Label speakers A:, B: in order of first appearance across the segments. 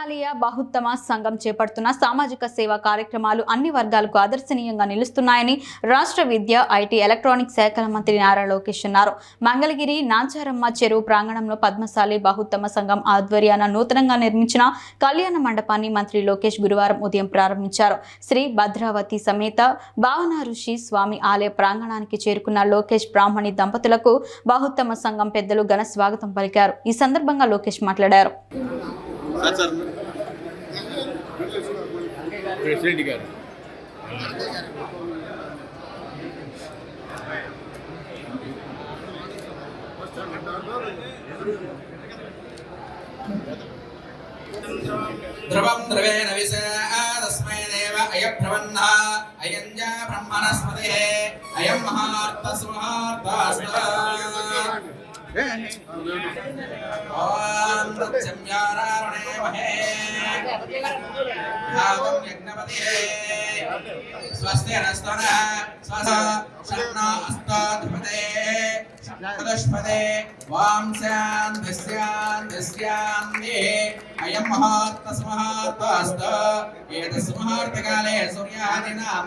A: పద్మశాలియ బహుత్తమ సంఘం చేపడుతున్న సామాజిక సేవా కార్యక్రమాలు అన్ని వర్గాలకు ఆదర్శనీయంగా నిలుస్తున్నాయని రాష్ట్ర విద్య ఐటీ ఎలక్ట్రానిక్ శాఖల మంత్రి నారా లోకేష్ అన్నారు. మంగళగిరి నాంచారమ్మ చెరువు ప్రాంగణంలో పద్మశాలి బహుత్తమ సంఘం ఆధ్వర్యాన నూతనంగా నిర్మించిన కళ్యాణ మండపాన్ని మంత్రి లోకేష్ గురువారం ఉదయం ప్రారంభించారు. శ్రీ భద్రావతి సమేత భావన ఋషి స్వామి ఆలయ ప్రాంగణానికి చేరుకున్న లోకేష్ బ్రాహ్మణి దంపతులకు బహుత్తమ సంఘం పెద్దలు ఘన స్వాగతం పలికారు. ఈ సందర్భంగా లోకేష్ మాట్లాడారు.
B: సార్ ప్రెసిడెంట్ గారు.
C: ధ్రువం ధ్రువేణ విశాదస్మై దేవ అయభ్రవన్నః అయం జ బ్రహ్మణస్పతే అయం మహార్తస్మహార్తాస్త ఓం తత్సంయారావణే మహే భాగం యజ్ఞపతే స్వస్తి నస్తన స్వస షణ్ణో అస్తాధిపతే చతుష్పదే వాం శాంతి శాంతి శాంతి అయం మహార్తస్మహార్తాస్త ఏతస్మహార్తకాలే సూర్యాదినాం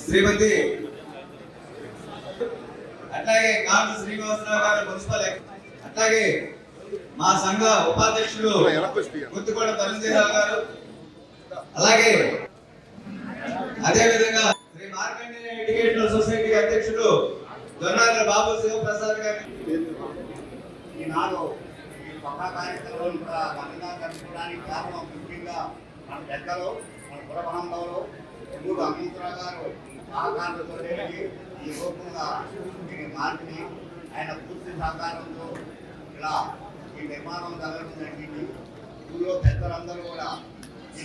B: శ్రీమతి. అట్లాగే కాంత శ్రీనివాసరావు గారు మున్సిపల్ అట్లాగే మా సంఘ ఉపాధ్యక్షుడు గుత్తికోట తరుణ్ గారు. అలాగే అదే విధంగా శ్రీ మార్కండేయ ఎడ్యుకేషనల్ సొసైటీ అధ్యక్షుడు దొన్నాల బాబు శివప్రసాద్ గారు
D: ఈనాడు ఈ సభా కార్యక్రమం కూడా ఘనంగా జరుపుకోవడానికి కారణం ముఖ్యంగా మన పెద్దలు మన పురవనంలో ఎందుకు హనుమంతరావు గారు సహకారంతో ఈ రూపంగా దీన్ని మార్చి ఆయన పూర్తి సహకారంతో ఇలా ఈ నిర్మాణం జరగడం జరిగింది. ఊళ్ళో పెద్దలందరూ కూడా